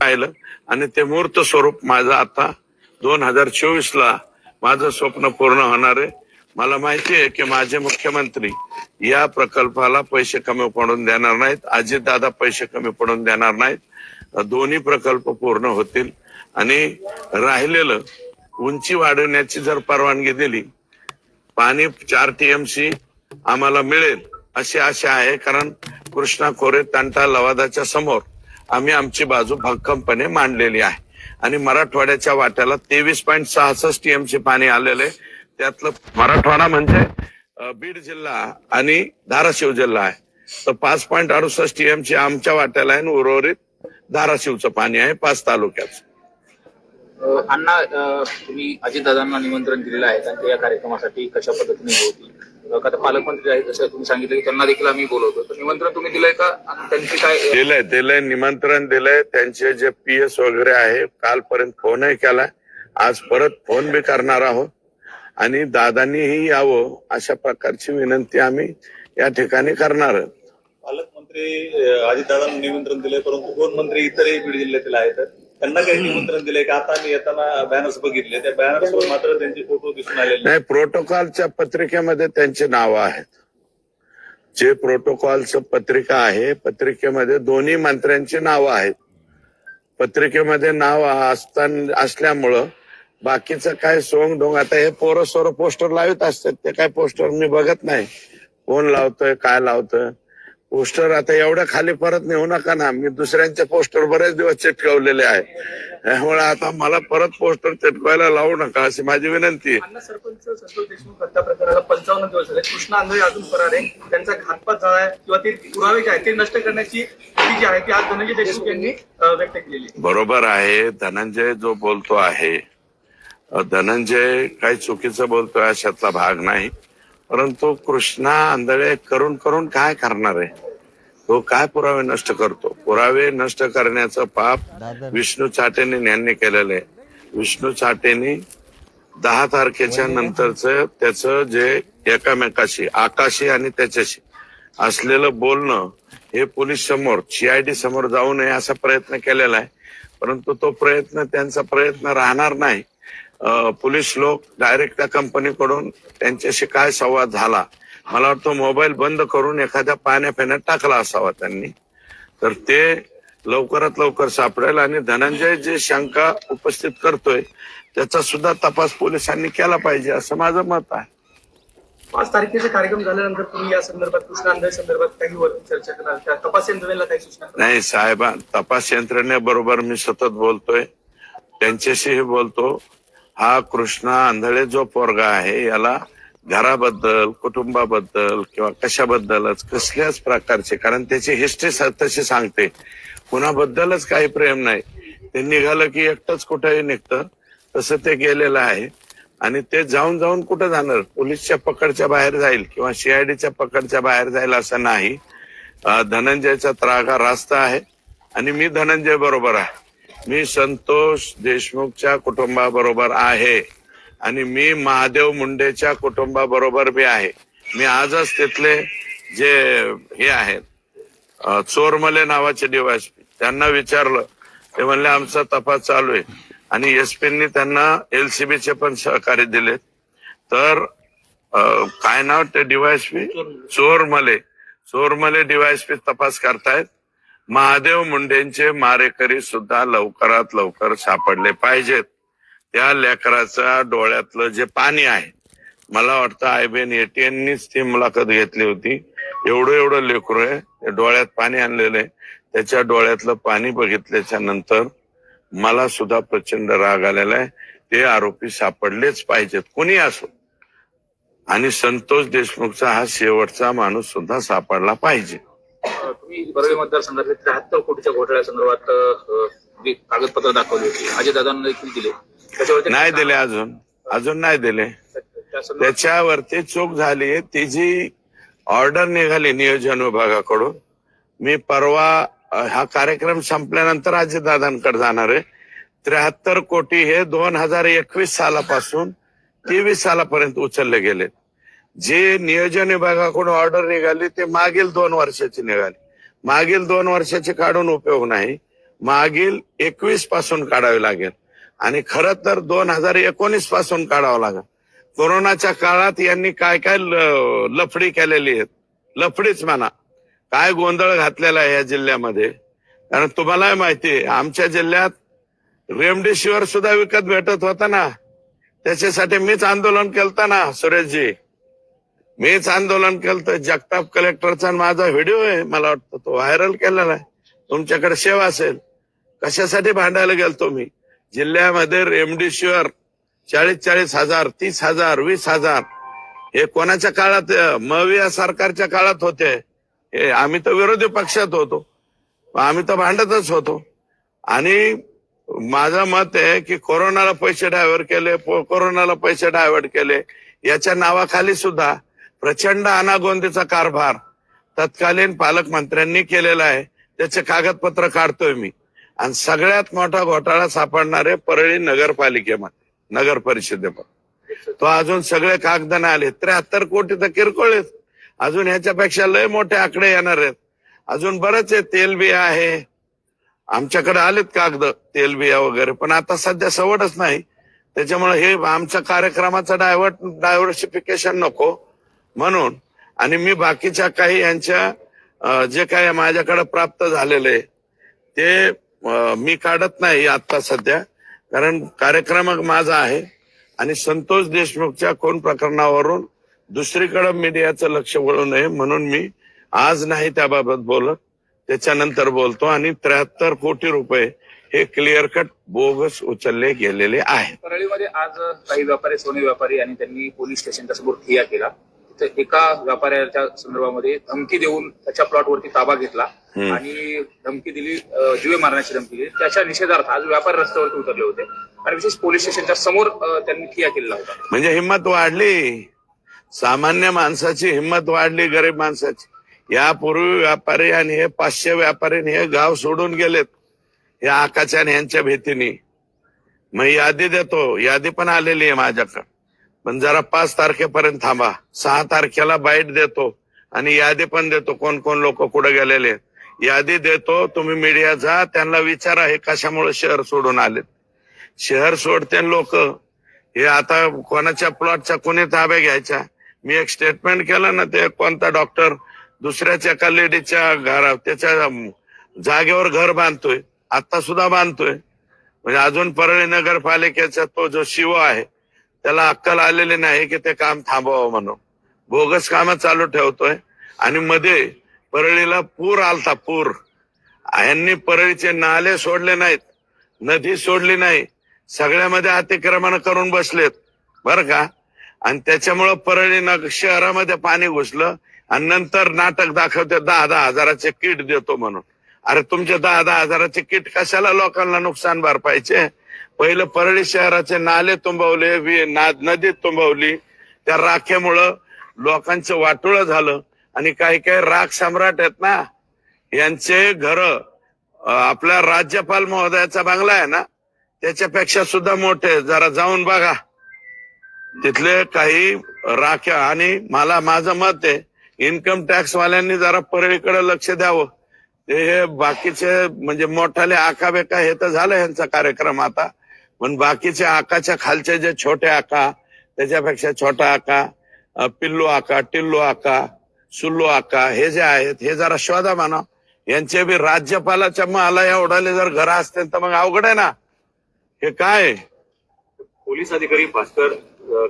पाहिलं. आणि ते मूर्त स्वरूप माझं आता दोन हजार चोवीस ला माझं स्वप्न पूर्ण होणार आहे. मला माहिती आहे की माझे मुख्यमंत्री या प्रकल्पाला पैसे कमी पडून देणार नाहीत. अजितदादा पैसे कमी पडून देणार नाहीत. दोन्ही प्रकल्प पूर्ण होतील. आणि राहिलेलं उंची वाढवण्याची जर परवानगी दिली पाणी चार टीएमसी आम्हाला मिळेल अशी आशा आहे. कारण कृष्णा खोरे तंटा लवादाच्या समोर आम्ही आमची बाजू भक्कमपणे मांडलेली आहे. आणि मराठवाड्याच्या वाट्याला तेवीस पॉईंट सहासष्ट एमसी पाणी आलेले त्यातलं मराठवाडा म्हणजे बीड जिल्हा आणि धाराशिव जिल्हा आहे. तर पाच पॉईंट अडुसष्ट एमसी आमच्या वाट्याला आहे आणि उर्वरित धाराशिवचं पाणी आहे पाच तालुक्याचं. अण्णा तुम्ही अजितदादांना निमंत्रण दिलेलं आहे. त्यांच्या या कार्यक्रमासाठी कशा पद्धतीने होती आता पालकमंत्री आहेत जसं तुम्ही सांगितलं की त्यांना देखील आम्ही बोलवतो. तर निमंत्रण तुम्ही दिलंय का? आणि त्यांची काय दिलंय दिलंय निमंत्रण दिलंय. त्यांचे जे पी एस वगैरे आहे कालपर्यंत फोनही केलाय आज परत फोन बी करणार आहोत. आणि दादांनीही यावं अशा प्रकारची विनंती आम्ही या ठिकाणी करणार आहोत. पालकमंत्री अजितदादांना निमंत्रण दिले परंतु दोन मंत्री इतरही बीड जिल्ह्यातील आहेत? त्यांना काही निमंत्रण दिले की? आता मी येताना बॅनर्स बघितले. त्या बॅनर्सवर मात्र त्यांचे फोटो दिसून आलेले नाही प्रोटोकॉलच्या पत्रिकेमध्ये त्यांची नावं आहेत. जे प्रोटोकॉलचं पत्रिका आहे पत्रिकेमध्ये दोन्ही मंत्र्यांची नावं आहेत. पत्रिकेमध्ये नाव असताना असल्यामुळं बाकीचं काय सोंग डोंग आता हे पोरं सोरं पोस्टर लावत असतात ते काय पोस्टर मी बघत नाही. कोण लावतोय काय लावतोय? पोस्टर आता एवढ्या खाली परत नेऊ नका ना. मी दुसऱ्यांचे पोस्टर बरेच दिवस चिटकवलेले आहे. त्यामुळे आता मला परत पोस्टर चिटकवायला लावू नका अशी माझी विनंती आहे. अण्णा सरपंच संतोष देशमुख हत्या प्रकरणाला पंचावन्न दिवस झाले. कृष्णा आंधळे अजून फरार. आहे त्यांचा घातपात झाला आहे किंवा ते पुरावे जे आहेत ते नष्ट करण्याची जी आहे ती आज धनंजय देशमुख यांनी अ, व्यक्त केलेली आहे. बरोबर आहे. धनंजय जो बोलतो आहे धनंजय काही चुकीचं बोलतोय अशातला भाग नाही. परंतु कृष्णा आंधळे करून करून काय करणार आहे? तो काय पुरावे नष्ट करतो? पुरावे नष्ट करण्याचं पाप विष्णू चाटेने यांनी केलेलं आहे. विष्णू चाटेने दहा तारखेच्या नंतरच त्याचं जे एकामेकाशी आकाशी आणि त्याच्याशी असलेलं बोलणं हे पोलीस समोर सीआयडी समोर जाऊ नये असा प्रयत्न केलेला आहे. परंतु तो प्रयत्न त्यांचा प्रयत्न राहणार नाही. पोलीस लोक डायरेक्ट त्या कंपनीकडून त्यांच्याशी काय संवाद झाला? मला वाटतं मोबाईल बंद करून एखाद्या पाण्या फेण्यात टाकला असावा त्यांनी. तर ते लवकरात लवकर सापडेल आणि धनंजय जे शंका उपस्थित करतोय त्याचा सुद्धा तपास पोलिसांनी केला पाहिजे असं माझं मत आहे. पाच तारखेचा कार्यक्रम झाल्यानंतर तुम्ही या संदर्भात कृष्णा आंधळे संदर्भात काही वरती चर्चा त्या तपास यंत्रणेला काही सूचना? नाही साहेबा तपास यंत्रणेबरोबर मी सतत बोलतोय. त्यांच्याशीही बोलतो. हा कृष्णा आंधळे जो पोरगा आहे याला घराबद्दल कुटुंबाबद्दल किंवा कशाबद्दलच कसल्याच प्रकारचे कारण त्याची हिस्ट्री तशी सांगते. कुणाबद्दलच काही प्रेम नाही. ते निघालं की एकटंच कुठंही निघतं. तसं ते गेलेलं आहे. आणि ते जाऊन जाऊन कुठं जाणार? पोलीसच्या पकडच्या बाहेर जाईल किंवा सीआयडीच्या पकडच्या बाहेर जाईल असं नाही. धनंजयचा त्रागा रास्त आहे. आणि मी धनंजय बरोबर आहे. मी संतोष देशमुखच्या कुटुंबाबरोबर आहे आणि मी महादेव मुंडेच्या कुटुंबाबरोबर बी आहे. मी आजच तिथले जे हे आहेत चोरमले नावाचे डीवायसपी त्यांना विचारलं. ते म्हणले आमचा तपास चालू आहे. आणि एसपींनी त्यांना एलसीबीचे पण सहकार्य दिले. तर काय नाव ते डीवायसपी चोरमले. चोरमले. डीवायसपी तपास करतायत. महादेव मुंडेंचे मारेकरी सुद्धा लवकरात लवकर सापडले पाहिजेत. त्या लेकराच्या डोळ्यातलं जे पाणी आहे मला वाटतं आयबीएन एटीएननीच ती मुलाखत घेतली होती. एवढं एवढं लेकरू आहे डोळ्यात पाणी आणलेलं आहे. त्याच्या डोळ्यातलं पाणी बघितल्याच्या नंतर मला सुद्धा प्रचंड राग आलेला आहे. ते आरोपी सापडलेच पाहिजेत कोणी असो. आणि संतोष देशमुखचा हा शेवटचा माणूस सुद्धा सापडला पाहिजे. बरवे मतदारसंघातले त्र्याहत्तर कोटीच्या घोटाळ्यासंदर्भात कागदपत्र दाखवली होती अजितदादांना देखील दिले. त्याच्यावरती नाही दिले अजून. अजून नाही दिले. त्याच्यावरती चूक झाली ती जी ऑर्डर निघाली नियोजन विभागाकडून मी परवा हा कार्यक्रम संपल्यानंतर अजितदादांकडे जाणार आहे. त्र्याहत्तर कोटी हे दोन हजार एकवीस सालापासून तेवीस सालापर्यंत उचलले गेले जे नियोजन विभागाकडून ऑर्डर निघाली ते मागील दोन वर्षाची निघाली. मागील दोन वर्षाचे काढून उपयोग नाही. मागील एकवीसपासून काढावे लागेल. आणि खर तर दोन हजार एकोणीसपासून काढावं लागेल. कोरोनाच्या काळात यांनी काय काय लफडी केलेली आहे लफडीच म्हणा. काय गोंधळ घातलेला आहे या जिल्ह्यामध्ये. कारण तुम्हालाही माहिती आहे आमच्या जिल्ह्यात रेमडेसिवीर सुद्धा विकत भेटत होता ना. त्याच्यासाठी मीच आंदोलन केलं ना सुरेशजी. मीच आंदोलन केलं तर जगताप कलेक्टरचा आणि माझा व्हिडिओ आहे मला वाटतं तो व्हायरल केलेला आहे. तुमच्याकडे सेवा असेल. कशासाठी भांडायला गेलतो मी? जिल्ह्यामध्ये रेमडेसिवीर चाळीस चाळीस हजार तीस हजार वीस हजार. हे कोणाच्या काळात मविया सरकारच्या काळात होते? हे आम्ही तर विरोधी पक्षात होतो. आम्ही तर भांडतच होतो. आणि माझं मत आहे की कोरोनाला पैसे डायव्हर्ट केले कोरोनाला पैसे डायव्हर्ट केले. याच्या नावाखाली सुद्धा प्रचंड अनागोंदीचा कारभार तत्कालीन पालकमंत्र्यांनी केलेला आहे. त्याचे कागदपत्र काढतोय मी. आणि सगळ्यात मोठा घोटाळा सापडणारे परळी नगरपालिकेमध्ये नगर परिषदेमध्ये. तो अजून सगळे कागद नाही आले. त्र्याहत्तर कोटी तर किरकोळ आहेत. अजून ह्याच्यापेक्षा लय मोठे आकडे येणार आहेत. अजून बरेच आहे तेलबिया आहे. आमच्याकडे आलेत कागद तेलबिया वगैरे. पण आता सध्या सवडच नाही. त्याच्यामुळे हे आमच्या कार्यक्रमाचं डायव्हर्ट डायव्हर्सिफिकेशन नको. म्हणून आणि मी बाकीच्या काही यांच्या जे काही माझ्याकडे प्राप्त झालेले ते मी काढत नाही आता सध्या. कारण कार्यक्रम माझा आहे आणि संतोष देशमुखच्या कोण प्रकरणावरून दुसरीकडे मीडियाचं लक्ष वळू नये म्हणून मी आज नाही त्याबाबत बोलत त्याच्यानंतर बोलतो आणि त्र्याहत्तर कोटी रुपये हे क्लिअर कट बोगस उचलले गेलेले आहेत. परळीमध्ये आज काही व्यापारी सोने व्यापारी आणि त्यांनी पोलीस स्टेशनच्या समोर ठिया केला. एका व्यापाऱ्याच्या संदर्भामध्ये धमकी देऊन त्याच्या प्लॉटवरती ताबा घेतला. आणि धमकी दिली जीवे मारण्याची धमकी दिली. त्याच्या निषेधार्थ आज व्यापारी रस्त्यावरती उतरले होते आणि विशेष पोलीस स्टेशनच्या समोर त्यांनी ठिया केलेला होता. म्हणजे हिंमत वाढली. सामान्य माणसाची हिंमत वाढली गरीब माणसाची. यापूर्वी व्यापारी आणि हे पाचशे व्यापारी हे गाव सोडून गेलेत हे आकाच्या आणि यांच्या भीतीने. मग यादी देतो. यादी पण आलेली आहे माझ्याकडे. पण जरा पाच तारखेपर्यंत थांबा. सहा तारखेला बाईट देतो आणि यादी पण देतो कोण कोण लोक कुठे गेलेले यादी देतो तुम्ही मीडिया जा त्यांना विचारा हे कशामुळे शहर सोडून आलेत. शहर सोडते लोक. हे आता कोणाच्या प्लॉटच्या कोणी ताब्या घ्यायच्या? मी एक स्टेटमेंट केलं ना ते कोणता डॉक्टर दुसऱ्याच्या एका लेडीच्या घरा त्याच्या जागेवर घर बांधतोय. आता सुद्धा बांधतोय. म्हणजे अजून परळी नगरपालिकेचा तो जो शिव आहे त्याला अक्कल आलेली नाही की ते काम थांबवावं म्हणून. बोगस काम चालू ठेवतोय आणि मध्ये परळीला पूर आलता पूर. यांनी परळीचे नाले सोडले नाहीत नदी सोडली नाही. सगळ्यामध्ये अतिक्रमण करून बसलेत बर का? आणि त्याच्यामुळं परळी न शहरामध्ये पाणी घुसलं आणि नंतर नाटक दाखवते दहा दहा हजाराचे किट देतो म्हणून. अरे तुमचे दहा दहा हजाराचे किट कशाला लोकांना नुकसान भरपायचे? पहिलं परळी शहराचे नाले तुंबवले वि- नदी तुंबवली. त्या राखेमुळं लोकांचं वाटोळं झालं. आणि काही काही राख सम्राट आहेत ना यांचे घर आपल्या राज्यपाल महोदयाचा बंगला आहे ना त्याच्यापेक्षा सुद्धा मोठे जरा जाऊन बघा. तिथले काही राख्या आणि मला माझं मत आहे इन्कम टॅक्स वाल्यांनी जरा परळीकडे लक्ष द्यावं. ते हे बाकीचे म्हणजे मोठाले आका बेका हे तर झालं यांचा कार्यक्रम आता. पण बाकीचे आकाच्या खालचे जे छोटे आका त्याच्यापेक्षा छोटा आका पिल्लू आका टिल्लू आका सुल्लू आका हे जे आहेत हे जरा शोधा म्हणा यांचे बी राज्यपालाच्या मला या उडाले जर घर असतील तर मग अवघड आहे ना. हे काय? पोलीस अधिकारी भास्कर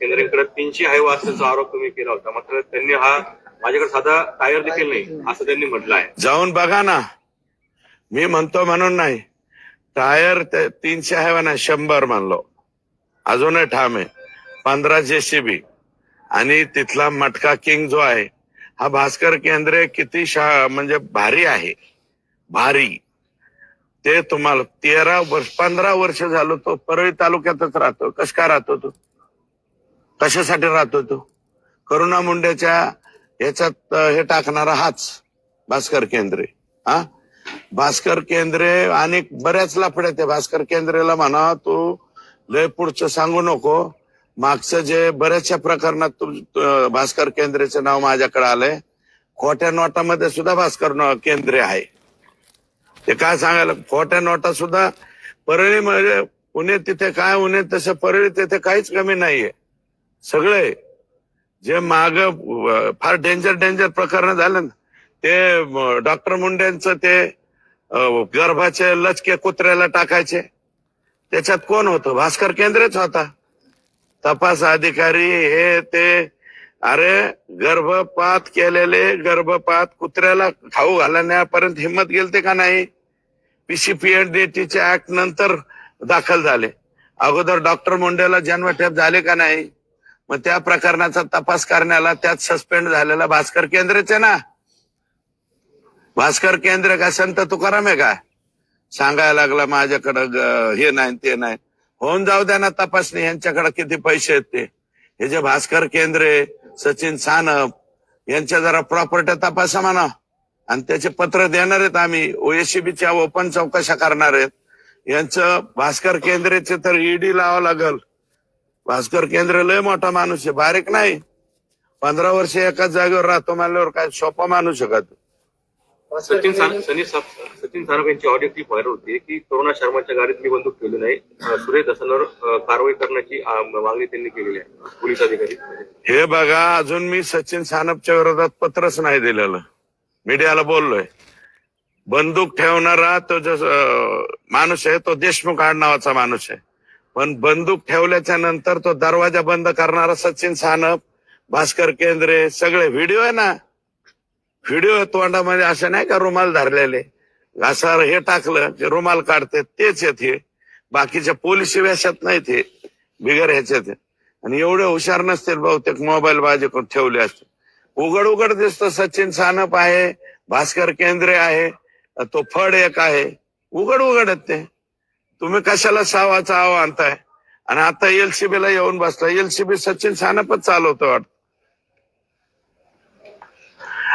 केंद्रेकडे तीनशे हायवा असल्याचा आरोप तुम्ही केला होता. मात्र त्यांनी हा माझ्याकडे साधा टायर देखील नाही असं त्यांनी म्हटलं आहे. जाऊन बघा ना. मी म्हणतो म्हणून नाही. टायर तीनशे आहे ना शंभर मानलो अजूनही ठाम आहे. पंधरा जेसीबी. आणि तिथला मटका किंग जो आहे हा भास्कर केंद्रे किती शा म्हणजे भारी आहे. भारी. ते तुम्हाला तेरा वर्ष पंधरा वर्ष झालो तो परळी तालुक्यातच राहतो. कस काय राहतो तो? कशासाठी राहतो तो? करुणा मुंडेच्या याच्यात हे टाकणारा हाच भास्कर केंद्रे. हा? भास्कर केंद्रे आणि बऱ्याच लफड्यात त्या. भास्कर केंद्रेला म्हणा तू लय पुढचं सांगू नको. मागचं जे बऱ्याचशा प्रकरणात तू भास्कर केंद्रेचं नाव माझ्याकडे आलंय. खोट्या नोटामध्ये सुद्धा भास्कर केंद्रे आहे. ते काय सांगायला खोट्या नोटा सुद्धा परळी म्हणजे पुणे तिथे काय उन्हे तसं परळी तिथे काहीच कमी नाहीये. सगळे जे माग फार डेंजर डेंजर प्रकरण झालं ना ते डॉक्टर मुंडेंचं ते गर्भाचे लचके कुत्र्याला टाकायचे. त्याच्यात कोण होतं? भास्कर केंद्रेच होता. तपास अधिकारी हे ते अरे गर्भपात केलेले गर्भपात कुत्र्याला खाऊ घालण्यापर्यंत हिंमत गेलते का नाही? पीसीपीएनडीटीच्या ऍक्ट नंतर दाखल झाले. अगोदर डॉक्टर मुंडेला जन्मठेप झाले का नाही? मग त्या प्रकरणाचा तपास करण्याला त्यात सस्पेंड झालेला भास्कर केंद्रेचे ना? भास्कर केंद्र का संत तुकाराम आहे का? सांगायला लागला माझ्याकडं हे नाही ते नाही. होऊन जाऊ द्या ना तपासणी यांच्याकडे किती पैसे आहेत ते. हे जे भास्कर केंद्र सचिन सानप यांच्या जरा प्रॉपर्टी तपासा म्हणा. आणि त्याचे पत्र देणार आहेत आम्ही. ओएसीबीच्या ओपन चौकशा करणार आहेत. यांचं भास्कर केंद्रेचे तर ईडी लावावं लागल. भास्कर केंद्र लय मोठा माणूस आहे. बारीक नाही. पंधरा वर्ष एकाच जागेवर राहतो म्हणल्यावर काय सोपा माणूस शकत सचिन सान- सनी साप- सचिन सानप यांची ऑडिओ क्लिप व्हायरल होती की करुणा शर्माच्या गाडीत मी बंदूक ठेवली नाही. सुरेश दसांवर अं, कारवाई करण्याची मागणी त्यांनी केलेली आहे. पोलीस अधिकारी. हे बघा अजून मी सचिन सानपच्या विरोधात पत्रच नाही दिलेलं. मीडियाला बोललोय. बंदूक ठेवणारा तो जो माणूस आहे तो देशमुख आडनावाचा माणूस आहे. पण बंदूक ठेवल्याच्या नंतर तो दरवाजा बंद करणारा सचिन सानप भास्कर केंद्रे सगळे व्हिडिओ आहे ना व्हिडिओ तोंडामध्ये असं नाही का रुमाल धरलेले? असं हे टाकलं जे रुमाल काढते तेच येत हे. बाकीच्या पोलिसी वेशात नाही ते बिगर ह्याच्यात आणि एवढे हुशार नसतील बहुतेक मोबाईल बाजी करून ठेवले असते उघड उघड दिसतो सचिन सानप आहे भास्कर केंद्रे आहे तो फड एक आहे. उघड उघड आहेत ते. तुम्ही कशाला सावाचा आव आणताय? आणि आता एलसीबीला येऊन बसला. एलसीबी सचिन सानपच चालवतो वाटतं.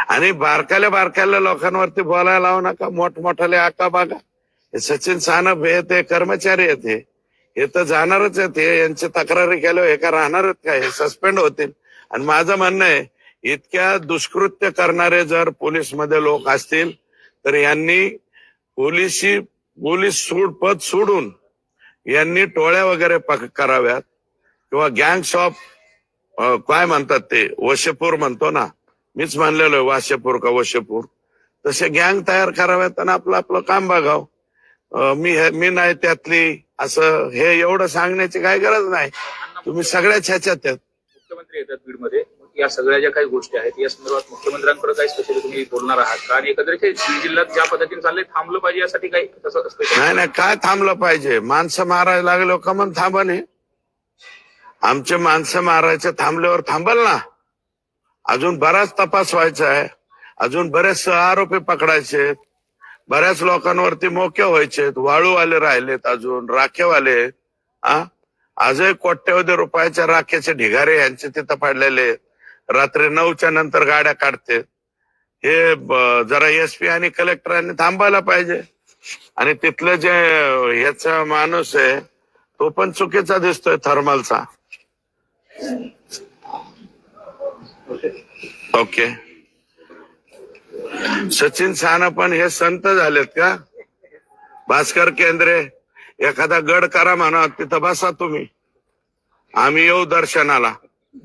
आणि बारकाल्या बारकाल्या लोकांवरती बोलायला लावू नका. मोठमोठाले आका बागा. हे सचिन सानप हे ते कर्मचारी आहेत हे. हे तर जाणारच आहेत. हे यांची तक्रारी केल्यावर हे का राहणारच काय? हे सस्पेंड होतील. आणि माझं म्हणणं आहे इतक्या दुष्कृत्य करणारे जर पोलीसमध्ये लोक असतील तर यांनी पोलिसी पोलीस सूड पद सोडून यांनी टोळ्या वगैरे पक- कराव्यात. किंवा गँग्स ऑफ काय म्हणतात ते? वशेपूर म्हणतो ना. मीच म्हणलेलो आहे वाशेपूर का वशेपूर? तसे गँग तयार कराव्यात आणि आपलं आपलं काम बघावं. मी हे- मी नाही त्यातली असं हे एवढं सांगण्याची काय गरज नाही. तुम्ही सगळ्याच ह्याच्यात आहेत. मुख्यमंत्री येतात बीडमध्ये. या सगळ्या ज्या काही गोष्टी आहेत या संदर्भात मुख्यमंत्र्यांकडे काही स्पेशली तुम्ही बोलणार आहात का? आणि एकंदरीत बीड जिल्ह्यात ज्या पद्धतीने चाललंय थांबलं पाहिजे यासाठी काही नाही नाही काय थांबलं पाहिजे? माणसं मारायला लागलो का मग थांबा नाही आमचे माणसं मारायचे थांबल्यावर थांबल ना. अजून बराच तपास व्हायचा आहे. अजून बरेच आरोपी पकडायचे बऱ्याच लोकांवरती मोके व्हायचे वाळूवाले राहिलेत अजून राखेवाले. आ? आजही कोट्यवधी रुपयाच्या राखेचे ढिगारे यांचे तिथं पडलेले रात्री नऊच्या नंतर गाड्या काढते. हे जरा एस पी आणि कलेक्टरांनी थांबायला पाहिजे. आणि तिथलं जे ह्याचा माणूस आहे तो पण चुकीचा दिसतोय थर्मलचा. ओके. सचिन साना पण हे संत झालेत का? भास्कर केंद्रे एखादा गड करा म्हणा तिथं बसा तुम्ही. आम्ही येऊ दर्शनाला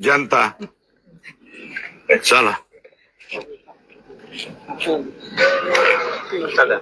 जनता. चला. चालेल